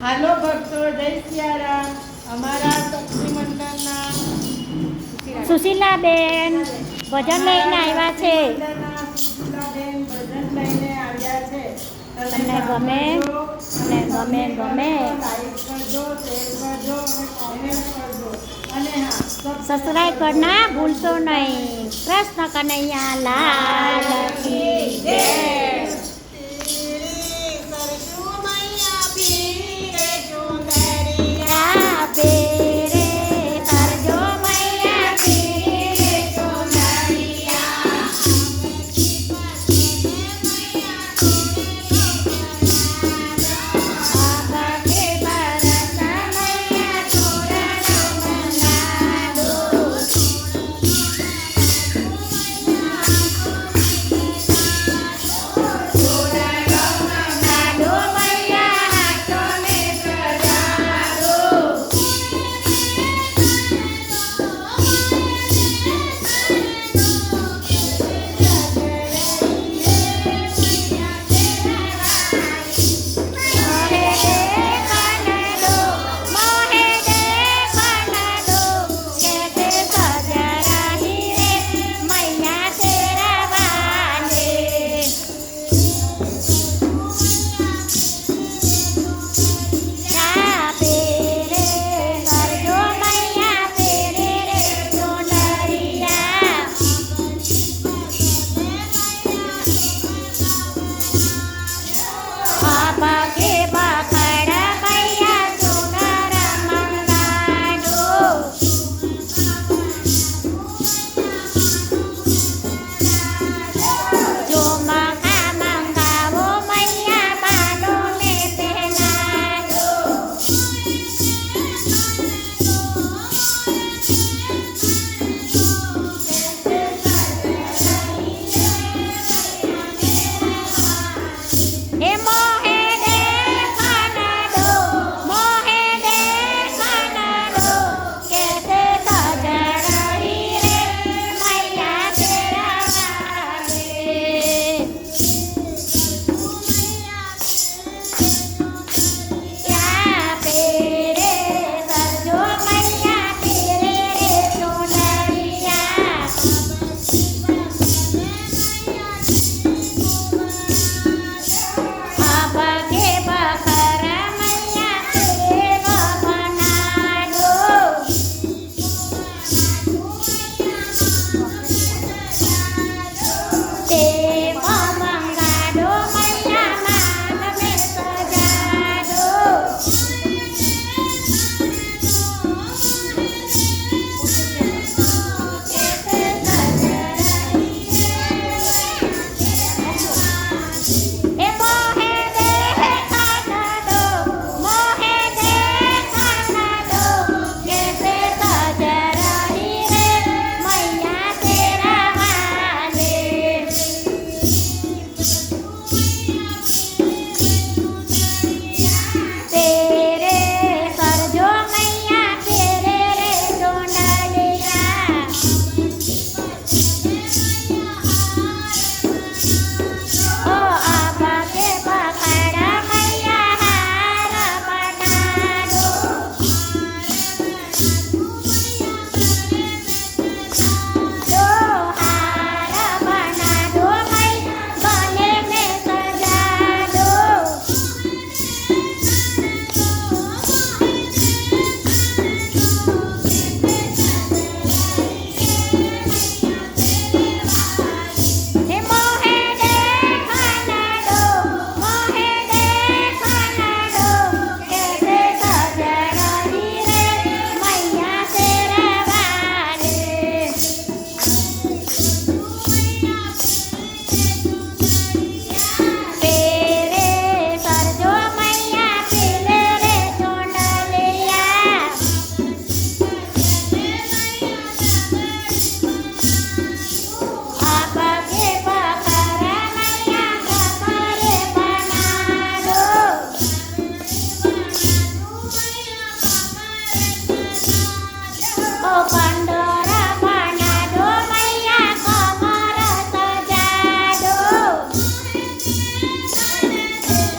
હાલો ભક્તો જય સિયારામ. અમારા શક્તિ મંડળના સુશીલાબેન ભજન લઈને આવ્યા છે. ભજન લઈને આવ્યા છે. તમને ગમે? અને ગમે ગમે. સબસ્ક્રાઈબ કરના ભૂલશો નહીં. કૃષ્ણ કનૈયા લાલ Peace.